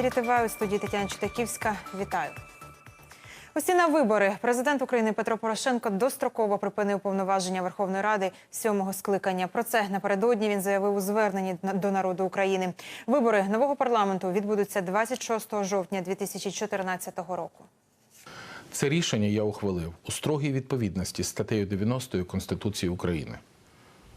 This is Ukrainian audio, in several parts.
ефірі ТВ у студії Тетяна Чутаківська. Вітаю. Усі на вибори президент України Петро Порошенко достроково припинив повноваження Верховної Ради сьомого скликання. Про це напередодні він заявив у зверненні до народу України. Вибори нового парламенту відбудуться 26 жовтня 2014 року. Це рішення я ухвалив у строгій відповідності з статтею 90 Конституції України.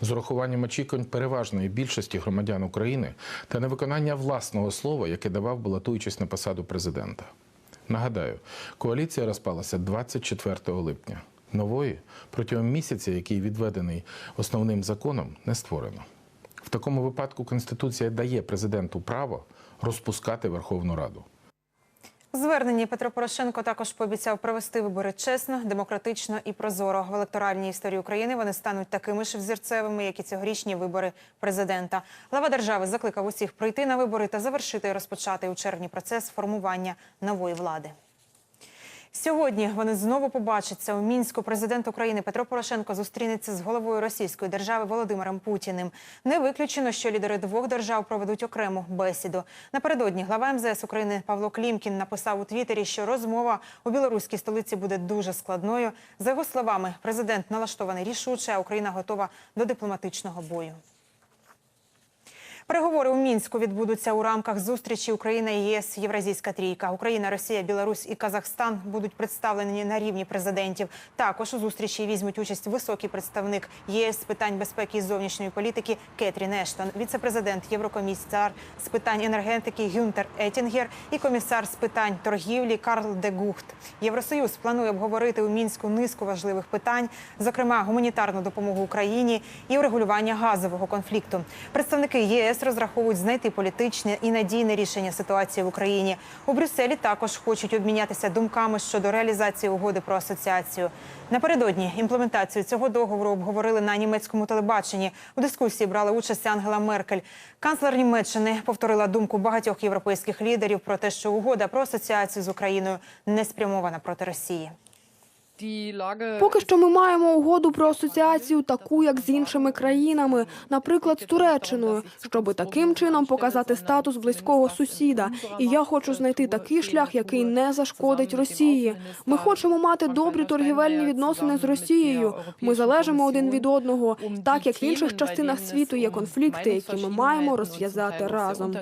З урахуванням очікувань переважної більшості громадян України та невиконання власного слова, яке давав, балотуючись на посаду президента. Нагадаю, коаліція розпалася 24 липня. Нової протягом місяця, який відведений основним законом, не створено. В такому випадку Конституція дає президенту право розпускати Верховну Раду. Зверненні Петро Порошенко також пообіцяв провести вибори чесно, демократично і прозоро. В електоральній історії України вони стануть такими ж взірцевими, як і цьогорічні вибори президента. Глава держави закликав усіх прийти на вибори та завершити і розпочати у червні процес формування нової влади. Сьогодні вони знову побачаться у мінську. Президент України Петро Порошенко зустрінеться з головою Російської держави Володимиром Путіним. Не виключено, що лідери двох держав проведуть окрему бесіду. Напередодні глава МЗС України Павло Клімкін написав у Твіттері, що розмова у білоруській столиці буде дуже складною. За його словами, президент налаштований рішуче, а Україна готова до дипломатичного бою. Переговори у мінську відбудуться у рамках зустрічі Україна ЄС Євразійська трійка. Україна, Росія, Білорусь і Казахстан будуть представлені на рівні президентів. Також у зустрічі візьмуть участь високий представник ЄС з питань безпеки і зовнішньої політики Кетрін Ештон, віце-президент Єврокомісар з питань енергетики Гюнтер Етінгер і комісар з питань торгівлі Карл де Гухт. Євросоюз планує обговорити у мінську низку важливих питань, зокрема гуманітарну допомогу Україні і урегулювання газового конфлікту. Представники ЄС розраховують знайти політичне і надійне рішення ситуації в Україні. У Брюсселі також хочуть обмінятися думками щодо реалізації угоди про асоціацію. Напередодні імплементацію цього договору обговорили на німецькому телебаченні. У дискусії брала участь Ангела Меркель. Канцлер Німеччини повторила думку багатьох європейських лідерів про те, що угода про асоціацію з Україною не спрямована проти Росії. Поки що ми маємо угоду про асоціацію, таку як з іншими країнами, наприклад, з Туреччиною, щоби таким чином показати статус близького сусіда. І я хочу знайти такий шлях, який не зашкодить Росії. Ми хочемо мати добрі торгівельні відносини з Росією. Ми залежимо один від одного, так як в інших частинах світу є конфлікти, які ми маємо розв'язати разом.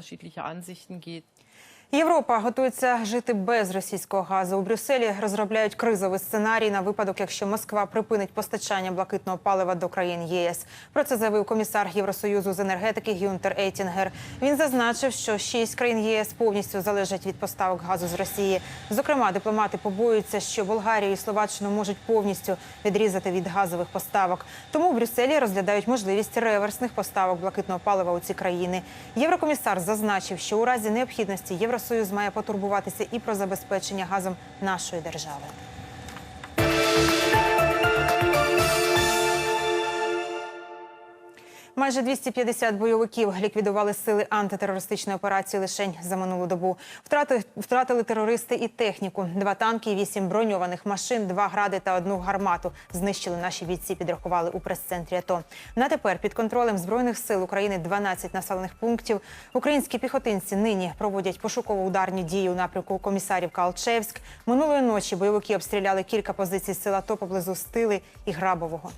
Європа готується жити без російського газу. У Брюсселі розробляють кризовий сценарій на випадок, якщо Москва припинить постачання блакитного палива до країн ЄС. Про це заявив комісар Євросоюзу з енергетики Гюнтер Ейтінгер. Він зазначив, що шість країн ЄС повністю залежать від поставок газу з Росії. Зокрема, дипломати побоюються, що Болгарію і Словаччину можуть повністю відрізати від газових поставок. Тому в Брюсселі розглядають можливість реверсних поставок блакитного палива у ці країни. Єврокомісар зазначив, що у разі необхідності Євросоюз має потурбуватися і про забезпечення газом нашої держави. Майже 250 бойовиків ліквідували сили антитерористичної операції лишень за минулу добу. Втрати, втратили терористи і техніку. Два танки, вісім броньованих машин, два гради та одну гармату знищили наші бійці. Підрахували у прес-центрі АТО. На тепер під контролем збройних сил України 12 населених пунктів. Українські піхотинці нині проводять пошуково-ударні дії у напрямку комісарівка Алчевськ. Минулої ночі бойовики обстріляли кілька позицій сил АТО поблизу Стили і Грабового.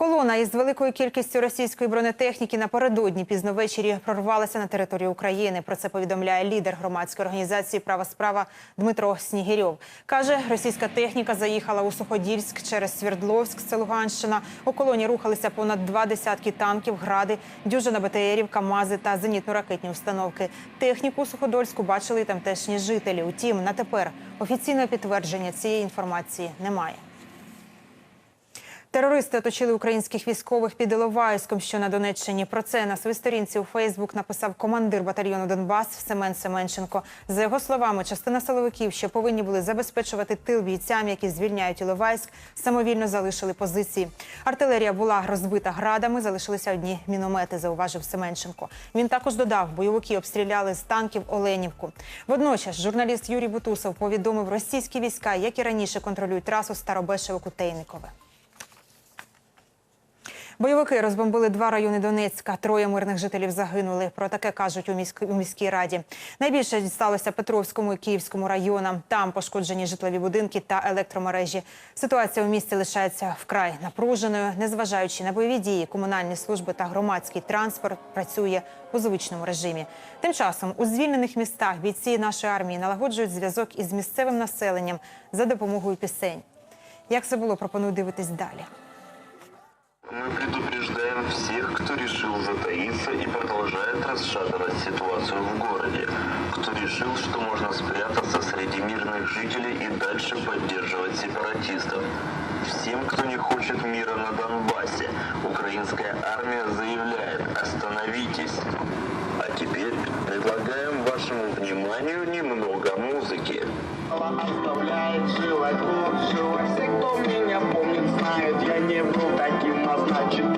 Колона із великою кількістю російської бронетехніки напередодні пізно ввечері прорвалася на територію України. Про це повідомляє лідер громадської організації Права справа Дмитро Снігірьов. Каже, російська техніка заїхала у Суходільськ через Свердловськ, це Луганщина. У колоні рухалися понад два десятки танків, гради, дюжина БТРів, КАМАЗи та зенітно-ракетні установки. Техніку у Суходольську бачили й тамтешні жителі. Утім, на тепер офіційного підтвердження цієї інформації немає. Терористи оточили українських військових під Іловайськом, що на Донеччині. Про це на своїй сторінці у Фейсбук написав командир батальйону Донбас Семен Семенченко. За його словами, частина силовиків, що повинні були забезпечувати тил бійцям, які звільняють Іловайськ, самовільно залишили позиції. Артилерія була розбита градами, залишилися одні міномети. Зауважив Семенченко. Він також додав, бойовики обстріляли з танків Оленівку. Водночас журналіст Юрій Бутусов повідомив, російські війська, як і раніше, контролюють трасу Старобешево-Кутейникове. Бойовики розбомбили два райони Донецька. Троє мирних жителів загинули. Про таке кажуть у, міськ... у міській раді. Найбільше дісталося Петровському і Київському районам. Там пошкоджені житлові будинки та електромережі. Ситуація у місті лишається вкрай напруженою. Незважаючи на бойові дії, комунальні служби та громадський транспорт працює у звичному режимі. Тим часом у звільнених містах бійці нашої армії налагоджують зв'язок із місцевим населенням за допомогою пісень. Як це було, пропоную дивитись далі. Мы предупреждаем всех, кто решил затаиться и продолжает расшатывать ситуацию в городе, кто решил, что можно спрятаться среди мирных жителей и дальше поддерживать сепаратистов. Всем, кто не хочет мира на Донбассе, украинская армия заявляет «Остановитесь!». А теперь предлагаем вашему вниманию немного музыки. Я не был таким А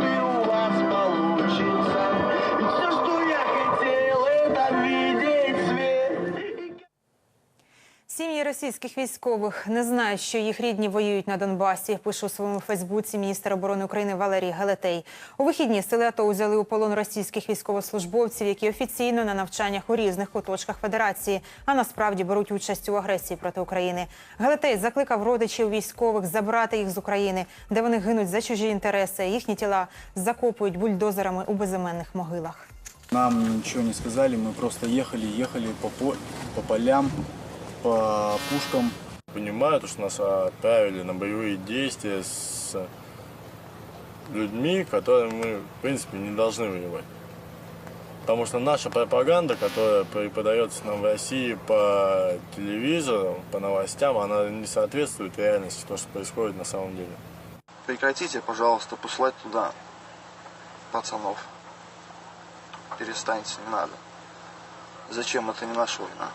російських військових не знають, що їх рідні воюють на Донбасі. Пише у своєму Фейсбуці міністр оборони України Валерій Галетей. У вихідні сили АТО взяли у полон російських військовослужбовців, які офіційно на навчаннях у різних куточках федерації, а насправді беруть участь у агресії проти України. Галетей закликав родичів військових забрати їх з України, де вони гинуть за чужі інтереси. Їхні тіла закопують бульдозерами у безіменних могилах. Нам ничего не сказали, мы просто ехали, ехали по, по, по полям, по пушкам. понимают, что нас отправили на боевые действия с людьми, которые мы, в принципе, не должны воевать. Потому что наша пропаганда, которая преподается нам в России по телевизору, по новостям, она не соответствует реальности, то, что происходит на самом деле. Прекратите, пожалуйста, посылать туда пацанов. Перестаньте, не надо. Зачем? Это не наша война.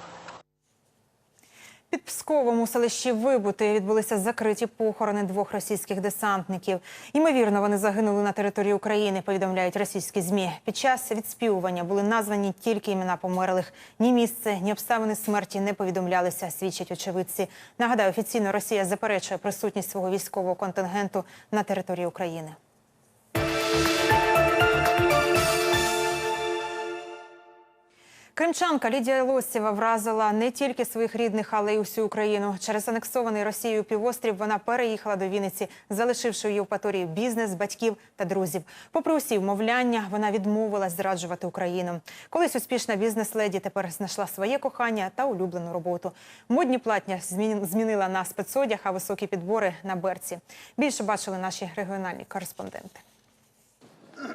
Під Псковом у селищі Вибути відбулися закриті похорони двох російських десантників. Ймовірно, вони загинули на території України, повідомляють російські змі. Під час відспівування були названі тільки імена померлих. Ні місце, ні обставини смерті не повідомлялися, свідчать очевидці. Нагадаю, офіційно Росія заперечує присутність свого військового контингенту на території України. Кримчанка Лідія Лосєва вразила не тільки своїх рідних, але й усю Україну. Через анексований Росією півострів вона переїхала до Вінниці, залишивши у Євпаторії бізнес, батьків та друзів. Попри усі вмовляння, вона відмовилась зраджувати Україну. Колись успішна бізнес-леді тепер знайшла своє кохання та улюблену роботу. Модні платня змінила на спецодяг, а високі підбори на берці. Більше бачили наші регіональні кореспонденти.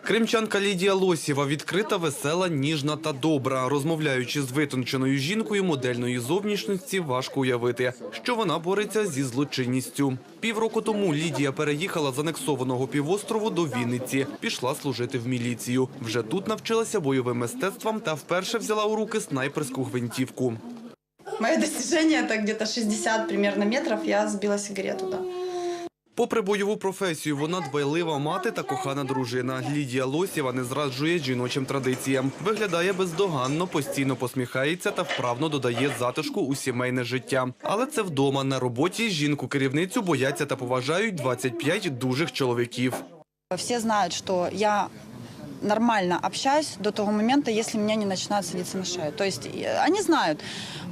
Кримчанка Лідія Лосєва відкрита, весела, ніжна та добра. Розмовляючи з витонченою жінкою модельної зовнішності, важко уявити, що вона бореться зі злочинністю. Півроку тому Лідія переїхала з анексованого півострову до Вінниці. Пішла служити в міліцію. Вже тут навчилася бойовим мистецтвам та вперше взяла у руки снайперську гвинтівку. Мое достижение это где-то 60 примерно метров. Я сбила сигарету, да. Попри бойову професію, вона дбайлива мати та кохана дружина. Лідія Лосєва не зраджує жіночим традиціям. Виглядає бездоганно, постійно посміхається та вправно додає затишку у сімейне життя. Але це вдома на роботі жінку-керівницю бояться та поважають 25 дужих чоловіків. Всі знають, що я нормально общаюсь до того момента, если меня не начинают садиться на шею. То есть э, они знают,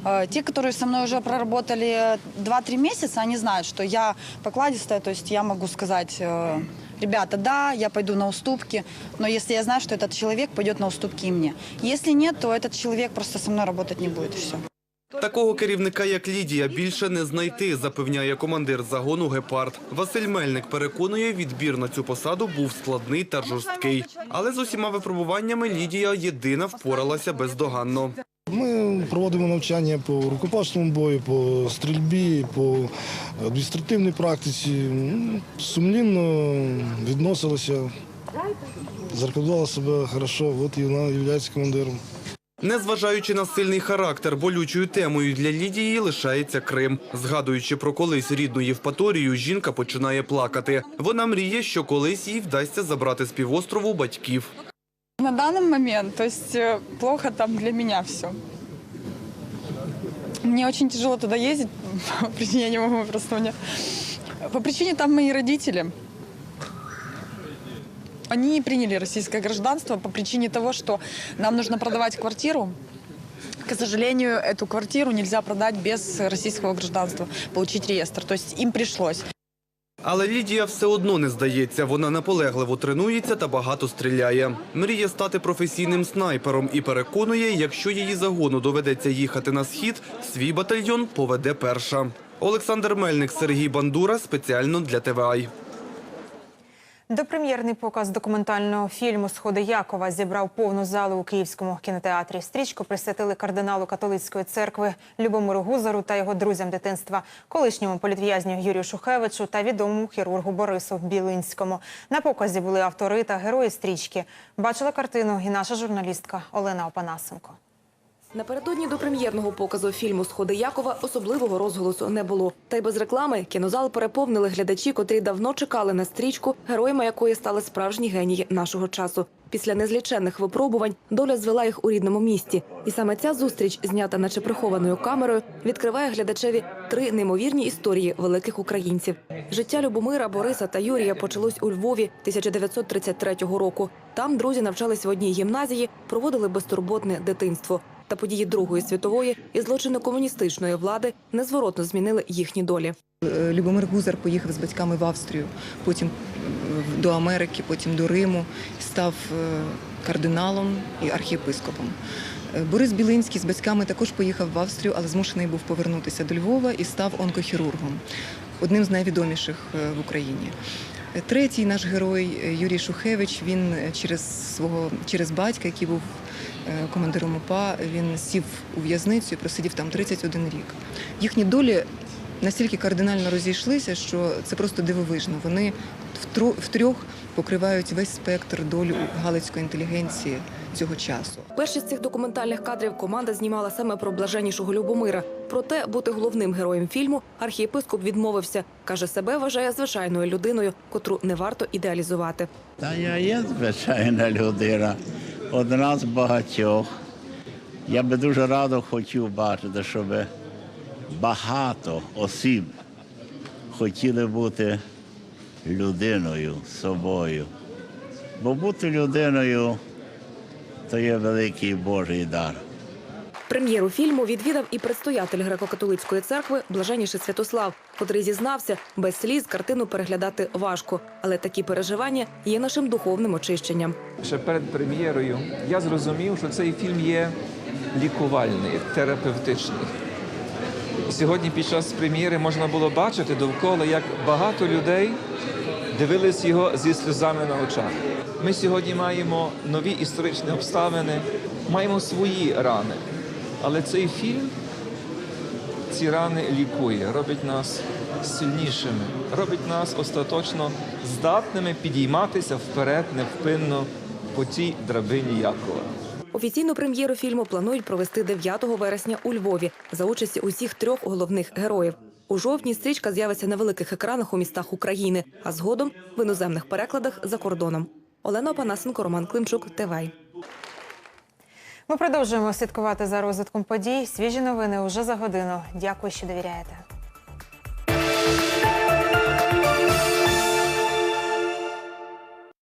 э, те, которые со мной уже проработали 2-3 месяца, они знают, что я покладистая, то есть я могу сказать, э, ребята, да, я пойду на уступки, но если я знаю, что этот человек пойдет на уступки и мне. Если нет, то этот человек просто со мной работать не будет, и все. Такого керівника, як Лідія, більше не знайти, запевняє командир загону «Гепард». Василь Мельник переконує, відбір на цю посаду був складний та жорсткий. Але з усіма випробуваннями Лідія єдина впоралася бездоганно. Ми проводимо навчання по рукопашному бою, по стрільбі, по адміністративній практиці. Ну, Сумлінно відносилася, зарекомендувала себе хорошо, от і вона є командиром. Незважаючи на сильний характер, болючою темою для Лідії лишається Крим. Згадуючи про колись рідну Євпаторію, жінка починає плакати. Вона мріє, що колись їй вдасться забрати з півострову батьків. На данный момент, то есть э, плохо там для меня все. Мне очень тяжело по причине я не могу просто. По причине там мои родители. Они приняли российское гражданство по причине того, что нам нужно продавать квартиру. К сожалению, эту квартиру нельзя продать без российского гражданства, получить реестр. То есть им пришлось. Але Лідія все одно не здається. Вона наполегливо тренується та багато стріляє. Мріє стати професійним снайпером і переконує, якщо її загону доведеться їхати на схід, свій батальйон поведе перша. Олександр Мельник, Сергій Бандура спеціально для ТВАЙ. Допрем'єрний показ документального фільму Сходи Якова зібрав повну залу у Київському кінотеатрі. Стрічку присвятили кардиналу католицької церкви Любомиру Гузару та його друзям дитинства, колишньому політв'язню Юрію Шухевичу та відомому хірургу Борису Білинському. На показі були автори та герої стрічки. Бачила картину і наша журналістка Олена Опанасенко. Напередодні до прем'єрного показу фільму Сходи Якова особливого розголосу не було. Та й без реклами кінозал переповнили глядачі, котрі давно чекали на стрічку, героями якої стали справжні генії нашого часу. Після незліченних випробувань доля звела їх у рідному місті. І саме ця зустріч, знята наче прихованою камерою, відкриває глядачеві три неймовірні історії великих українців. Життя Любомира, Бориса та Юрія почалось у Львові 1933 року. Там друзі навчались в одній гімназії, проводили безтурботне дитинство. Та події Другої світової і злочини комуністичної влади незворотно змінили їхні долі. Е, Любомир Гузар поїхав з батьками в Австрію, потім е, до Америки, потім до Риму, став е, кардиналом і архієпископом. Борис Білинський з батьками також поїхав в Австрію, але змушений був повернутися до Львова і став онкохірургом, одним з найвідоміших в Україні. Третій наш герой Юрій Шухевич. Він через свого через батька, який був командиром УПА, він сів у в'язницю і просидів там 31 рік. Їхні долі настільки кардинально розійшлися, що це просто дивовижно. Вони втрьох покривають весь спектр долі галицької інтелігенції цього часу. Перші з цих документальних кадрів команда знімала саме про блаженнішого Любомира. Проте бути головним героєм фільму архієпископ відмовився. каже, себе вважає звичайною людиною, котру не варто ідеалізувати. Та я є звичайна людина, одна з багатьох. Я би дуже радо хотів бачити, щоб багато осіб хотіли бути людиною собою. Бо бути людиною то є великий Божий дар. Прем'єру фільму відвідав і предстоятель греко-католицької церкви Блаженніший Святослав, котрий зізнався, без сліз картину переглядати важко, але такі переживання є нашим духовним очищенням. Ще перед прем'єрою я зрозумів, що цей фільм є лікувальний, терапевтичний. Сьогодні під час прем'єри можна було бачити довкола, як багато людей дивились його зі сльозами на очах. Ми сьогодні маємо нові історичні обставини, маємо свої рани. Але цей фільм ці рани лікує, робить нас сильнішими, робить нас остаточно здатними підійматися вперед невпинно по цій драбині Якова. Офіційну прем'єру фільму планують провести 9 вересня у Львові за участі усіх трьох головних героїв. У жовтні стрічка з'явиться на великих екранах у містах України, а згодом в іноземних перекладах за кордоном. Олена Панасенко, Роман Климчук, ТВАЙ. Ми продовжуємо слідкувати за розвитком подій. Свіжі новини уже за годину. Дякую, що довіряєте.